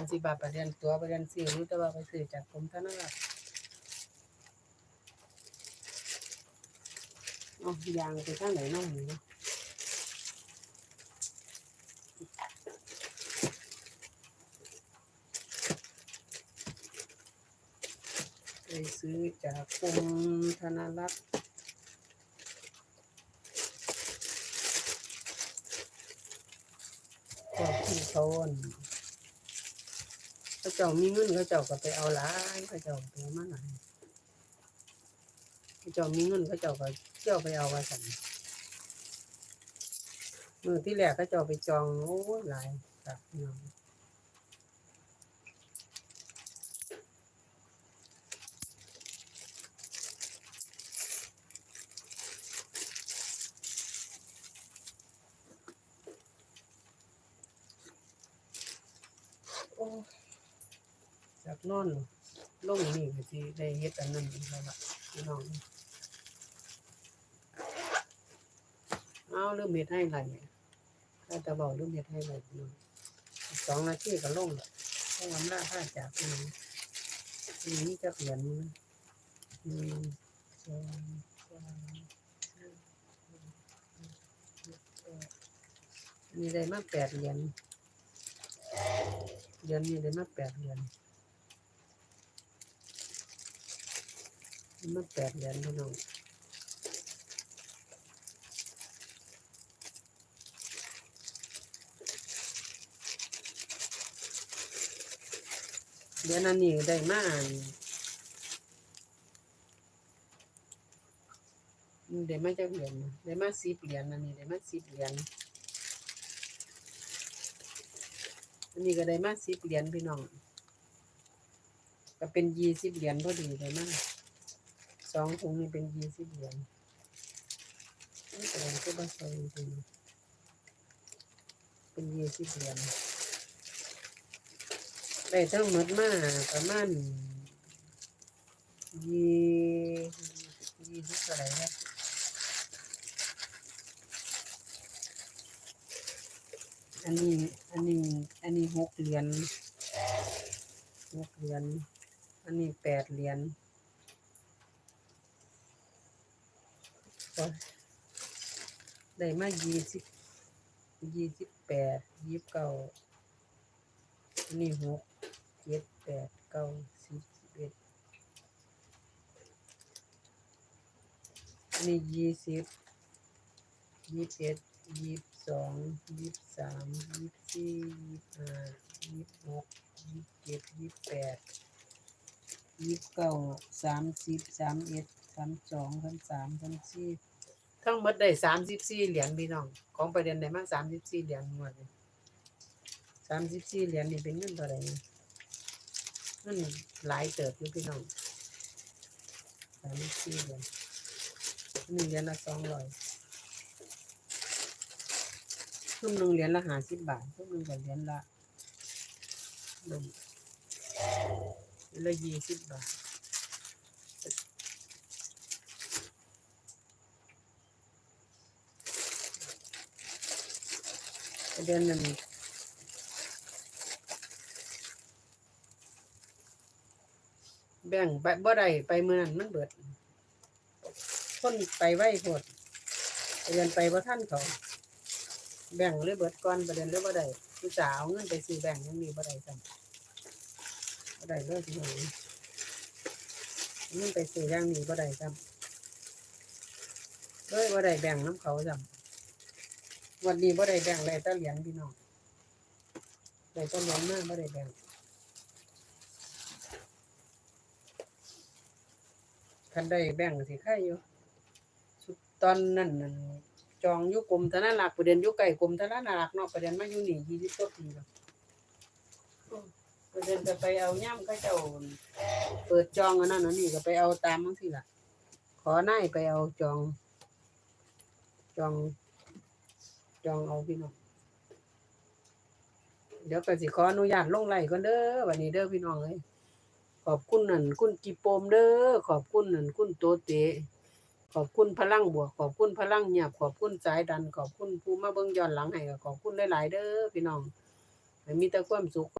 มันสิบาทประเด็นตัวประเด็นซื้อรู้แต่ว่าไปซื้อจากกรมธนารักษ์เอ๋อยางไปทางไหนน้องนี่เนาะไปซื้อจากกรมธนารักษ์ก็ที่เขาอั่น เขาเจ้ามีเงินเขาเจ้าก็ไปเอาหลายเขาเจ้าไปมาหลายเขาเจ้ามีเงินเขาเจ้าก็เที่ยวไปเอาว่าสั่นมือที่แรกเขาเจ้าไปจองโอ้หลายครับหน้องโอ้ จากนอนลงนี่ก็สิได้เฮ็ดอันนั้นอีกแล้วล่ะพี่น้องเอาเริ่มเฮ็ดให้ไรถ้าจะบอกเริ่มเฮ็ดให้ไรพี่น้องสองนาทีก็ลงแล้วเพราะวันหน้าถ้าจากพี่น้องทีนี้จะเปลี่ยนนะหนึ่งสองสามมีได้มากแปดเหรียญเดือนนี้ได้มากแปดเดือนไมาแปดเดือนพี่น้องเดือนอันนี้ได้มาอืมได้มาจากเหรียญนะได้มาสิบเหรียญอันนี้ได้มาสิบเหรียญอันนี้ก็ได้มาสิบเหรียญพี่น้องก็เป็นยี่สิบเหรียญพอดีเลยมั้ง องถุงนี่เป็นยี่สิบเหรียญนี่แสดงก็บ้าใส่จริงเป็นยี่สิบเหรียญได้ทั้งหมดมาประมาณยี่ยี่สิบเท่าไรเนี่ยอันนี้ อันนี้ อันนี้หกเหรียญหกเหรียญ อันนี้แปดเหรียญ โอ้ยได้มายี่สิบยี่สิบแปดยี่สิบเก้านนี้หกเจ็ดแปดเก้าสิบสิบเอ็ดนนี้ยี่สิบยี่สิบเอ็ดยี่สิบสองยี่สิบสามยี่สิบสี่ยี่สิบห้ายี่สิบหกยี่สิบเจ็ดยี่สิบแปด ยี่สิบเก้าสามสิบสามเอ็ดสามสองสามสามสามสี่ทั้งหมดได้สามสิบสี่เหรียญพี่น้อง ของประเด็นได้มาสามสิบสี่เหรียญหมดเลยสามสิบสี่เหรียญนี่เป็นเงินเท่าไหร่เงินหลายเติบอยู่พี่น้องสามสิบสี่เหรียญหนึ่งเหรียญละสองร้อยทุ่มหนึ่งเหรียญละห้าสิบบาททุ่มหนึ่งก็เหรียญละหนึ่ง ละยี่สิบบาทเดือนหนึ่งแบ่งไปบ่ได้ไปเมื่อนั้นมันเบิดคนไปไว้โพดเดือนไปบ่ท่านเขาแบ่งเลยเบิดก่อนประเด็นเลยบ่ได้ผู้สาวเงินไปซื้อแบ่งยังมีบ่ได้ซ้ำบ่ ได้เลยพี่น้องเอาเงินไปซื้อย่างนี้บ่ได้ซ้ำเลยบ่ได้แบ่งน้ำเขาซ้ำวันนี้บ่ได้แบ่งได้ต่เหรียญพี่น้องได้ต่เหรียญมากบ่ได้แบ่งคันได้แบ่งสิใครอยู่สุดตอนนั้นนั่นจองยุกรมธนารักษ์ประเด็นยุไก่กรมธนารักษ์เนาะประเด็นมาอยู่นี่ยี่สิบกว่าปีแล้วโอ้ประ เด็นจะไปเอาย่ำก็เจ้าเปิดจองอันนั้นอันนี้ก็ไปเอาตามมั้งสิล่ะ ขอหนายไปเอาจอง จอง จองเอาพี่น้องเดี๋ยวก็สิขออนุญาตลงไล่ก่อนเด้อวันนี้เด้อพี่น้องเอ้ยขอบคุณนั่นคุณกิโปมเด้อขอบคุณนั่นคุณโตเตขอบคุณพลังบวกขอบคุณพลังเงียบขอบคุณสายดันขอบคุณผู้มาเบิ่งย้อนหลังให้ก็ขอบคุณหลายๆเด้อพี่น้องให้มีแต่ความสุข